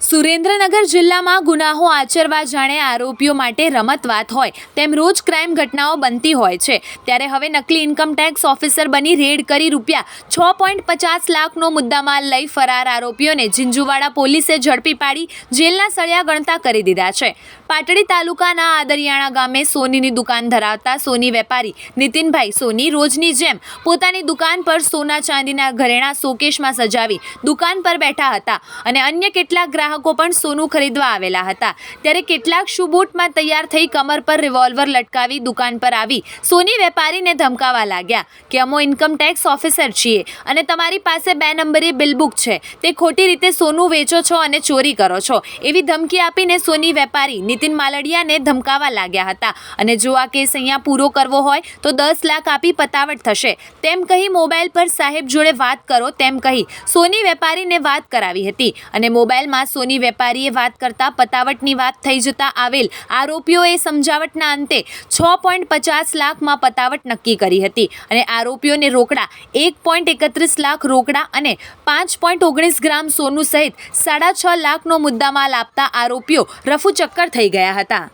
સુરેન્દ્રનગર જિલ્લામાં ગુનાહો આચરવા જાણે આરોપીઓ માટે રમત વાત હોય, તેમ રોજ ક્રાઇમ ઘટનાઓ બનતી હોય છે. ત્યારે હવે નકલી ઇન્કમ ટેક્સ ઓફિસર બની રેડ કરી રૂપિયા છ પોઈન્ટ પચાસ લાખનો મુદ્દામાલ લઈ ફરાર આરોપીઓને ઝીંઝુવાડા પોલીસે ઝડપી પાડી, જેલના સળિયા ગણતા કરી દીધા છે. પાટડી તાલુકાના આદરિયાણા ગામે સોનીની દુકાન ધરાવતા સોની વેપારી નીતિનભાઈ સોની રોજની જેમ પોતાની દુકાન પર સોના ચાંદીના ઘરેણાં શોકેશમાં સજાવી દુકાન પર બેઠા હતા અને અન્ય કેટલાક ગ્રાહકો પણ સોનું ખરીદવા આવેલા હતા. ત્યારે કેટલાક શુબૂટમાં તૈયાર થઈ કમર પર રિવોલ્વર લટકાવી દુકાન પર આવી સોની વેપારીને ધમકાવા લાગ્યા કે અમો ઇન્કમ ટેક્સ ઓફિસર છીએ અને તમારી પાસે બે નંબરી બિલબુક છે. તે ખોટી રીતે સોનું વેચો છો અને ચોરી કરો છો. એવી ધમકી આપીને સોની વેપારી નીતિન માલડિયાને ધમકાવા લાગ્યા હતા. અને જો આ કેસ અહીંયા પૂરો કરવો હોય તો દસ લાખ આપી પતાવટ થશે. તેમ કહી મોબાઈલ પર સાહેબ જોડે વાત કરો તેમ કહી સોની વેપારીને વાત કરાવી હતી અને મોબાઈલમાં સોની વેપારીએ વાત કરતા પતાવટની વાત થઈ જતા આવેલ આરોપીઓએ સમજાવટના અંતે છ પોઈન્ટ પચાસ લાખમાં પતાવટ નક્કી કરી હતી અને આરોપીઓને રોકડા એક પોઈન્ટ એકત્રીસ લાખ રોકડા અને પાંચ પોઈન્ટ ઓગણીસ ગ્રામ સોનું સહિત સાડા છ લાખનો મુદ્દામાલ આપતા આરોપીઓ રફુચક્કર થઈ ગયા હતા.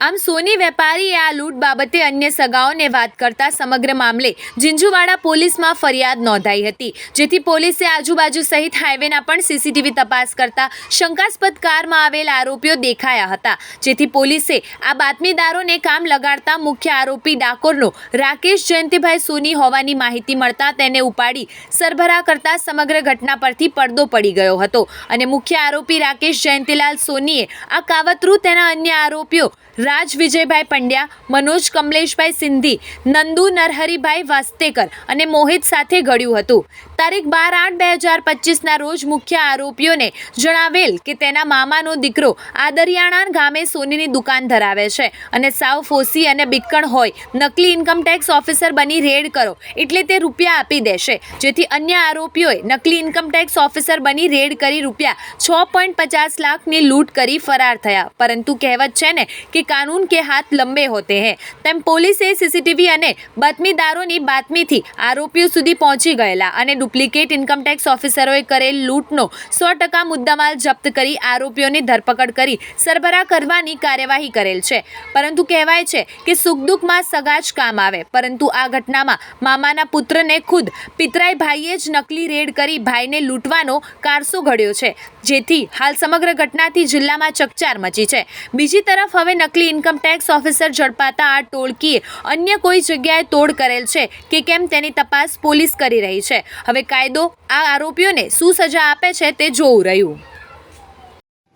આમ સોની વેપારીએ આ લૂંટ બાબતે અન્ય સગાઓને વાત કરતા સમગ્ર મામલે ઝીંઝુવાડા પોલીસમાં ફરિયાદ નોંધાઈ હતી, જેથી પોલીસે આજુબાજુ સહિત હાઈવેના પણ સીસીટીવી તપાસ કરતા શંકાસ્પદ કારમાં આવેલ આરોપીઓ દેખાયા હતા, જેથી પોલીસે આ બાતમીદારોને કામ લગાડતા મુખ્ય આરોપી ડાકોરનો રાકેશ જયંતિભાઈ સોની હોવાની માહિતી મળતા તેને ઉપાડી સરભરા કરતા સમગ્ર ઘટના પરથી પડદો પડી ગયો હતો. અને મુખ્ય આરોપી રાકેશ જયંતિલાલ સોનીએ આ કાવતરું તેના અન્ય આરોપીઓ રાજ વિજયભાઈ પંડ્યા, મનોજ કમલેશભાઈ સિંધી, નંદુ નરહરિભાઈ વાસ્તેકર અને મોહિત સાથે ઘડ્યું હતું. તારીખ બાર આઠ બે હજાર પચીસના રોજ મુખ્ય આરોપીઓને જણાવેલ કે તેના મામાનો દીકરો આદરિયાણા ગામે સોનીની દુકાન ધરાવે છે અને સાવ ફોસી અને બિક્કણ હોય, નકલી ઇન્કમ ટેક્સ ઓફિસર બની રેડ કરો એટલે તે રૂપિયા આપી દેશે. જેથી અન્ય આરોપીઓએ નકલી ઇન્કમ ટેક્સ ઓફિસર બની રેડ કરી રૂપિયા છ પોઈન્ટ પચાસ લાખની લૂંટ કરી ફરાર થયા. પરંતુ કહેવત છે ને કે કાનૂન કે હાથ લંબે હોતે હૈ તેમ પોલીસે સીસીટીવી અને બાતમીદારોની બાતમીથી આરોપીઓ સુધી પહોંચી ગયેલા અને ડુપ્લિકેટ ઇન્કમટેક્સ ઓફિસરોએ કરેલ લૂંટનો સો ટકા મુદ્દામાલ જપ્ત કરી આરોપીઓની ધરપકડ કરી સરભરા કરવાની કાર્યવાહી કરેલ છે પરંતુ કહેવાય છે કે સુખદુઃખમાં સગા જ કામ આવે, પરંતુ આ ઘટનામાં મામાના પુત્રને ખુદ પિતરાઈ ભાઈએ જ નકલી રેડ કરી ભાઈને લૂંટવાનો કારસો ઘડ્યો છે, જેથી હાલ સમગ્ર ઘટનાથી જિલ્લામાં ચકચાર મચી છે. બીજી તરફ હવે નકલી ઇન્કમ ટેક્સ ઓફિસર ઝડપાતા આ ટોળકીએ અન્ય કોઈ જગ્યાએ તોડ કરેલ છે કે કેમ તેની તપાસ પોલીસ કરી રહી છે. હવે કાયદો આ આરોપીઓને શું સજા આપે છે તે જોવું રહ્યું.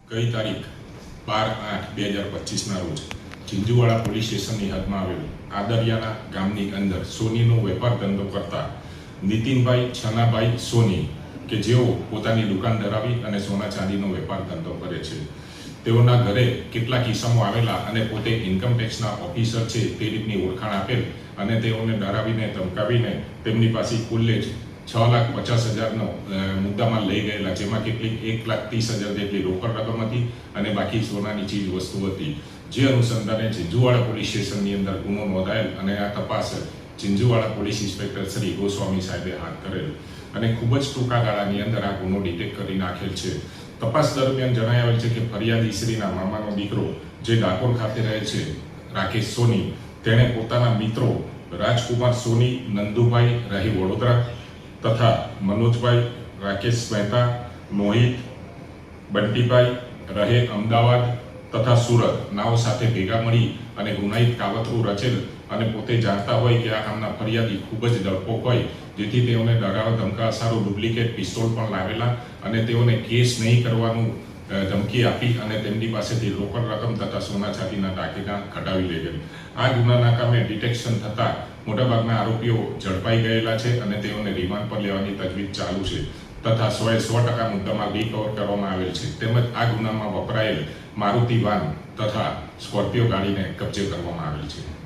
કઈ તારીખ બાર આઠ બે હજાર પચીસના રોજ ઝીંઝુવાડા પોલીસ સ્ટેશનની હદમાં આવેલ આદરિયાના ગામની અંદર સોનીનો વેપાર ધંધો કરતા નીતિનભાઈ છનાભાઈ સોની કે જેઓ પોતાની દુકાન ધરાવી અને સોના ચાંદીનો વેપાર ધંધો કરે છે. તેઓના ઘરે કેટલાક કિસ્સાઓ આવેલા અને પોતે ઇન્કમ ટેક્સના ઓફિસર છે તે રીતની ઓળખાણ આપેલ અને તેઓને ડરાવીને, ધમકાવીને તેમની પાસે કુલ્લે જ છ લાખ પચાસ હજારનો મુદ્દામાં લઈ ગયેલા, જેમાં કેટલીક એક લાખ ત્રીસ હજાર જેટલી રોકડ રકમ હતી અને બાકી સોનાની ચીજ વસ્તુ હતી. જે અનુસંધાને ઝીંઝુવાડા પોલીસ સ્ટેશનની અંદર ગુનો નોંધાયેલ અને આ તપાસ ઝીંઝુવાડા પોલીસ ઇન્સ્પેક્ટર શ્રી ગોસ્વામી સાહેબે હાથ કરેલ અને ખૂબ જ ટૂંકા ગાળાની અંદર આ ગુનો ડિટેક્ટ કરી નાખેલ છે. તપાસ દરમિયાન જણાવેલ છે કે ફરિયાદી શ્રીના મામાનો દીકરો જે ડાકોર ખાતે રહે છે, રાકેશ સોની, તેણે પોતાના મિત્રો રાજકુમાર સોની, નંદુભાઈ રહી વડોદરા તથા મનોજભાઈ, રાકેશ મહેતા, મોહિત, બંટીભાઈ રહે અમદાવાદ તથા સુરત નાઓ સાથે ભેગા મળી અને ગુનાહિત કાવતરું રચેલ અને પોતે જાણતા હોય કે આ કામના ફરિયાદી ખૂબ જ ડરપોક હોય જેથી તેઓને ડરાવા ધમકા સારું ડુપ્લિકેટ પિસ્તોલ પણ લાવેલા અને તેઓને કેસ નહીં કરવાનું ધમકી આપી અને તેમની પાસેથી રોકડ રકમ તથા સોના છાતીના દાગીના કઢાવી લઈ આ ગુનાના કામે ડિટેક્શન થતાં મોટાભાગના આરોપીઓ ઝડપાઈ ગયેલા છે અને તેઓને રિમાન્ડ પર લેવાની તજવીજ ચાલુ છે તથા સોએ સો ટકા મુદ્દામાં રિકવર કરવામાં આવેલ છે. તેમજ આ ગુનામાં વપરાયેલ મારુતિ વાન તથા સ્કોર્પિયો ગાડીને કબજે કરવામાં આવેલ છે.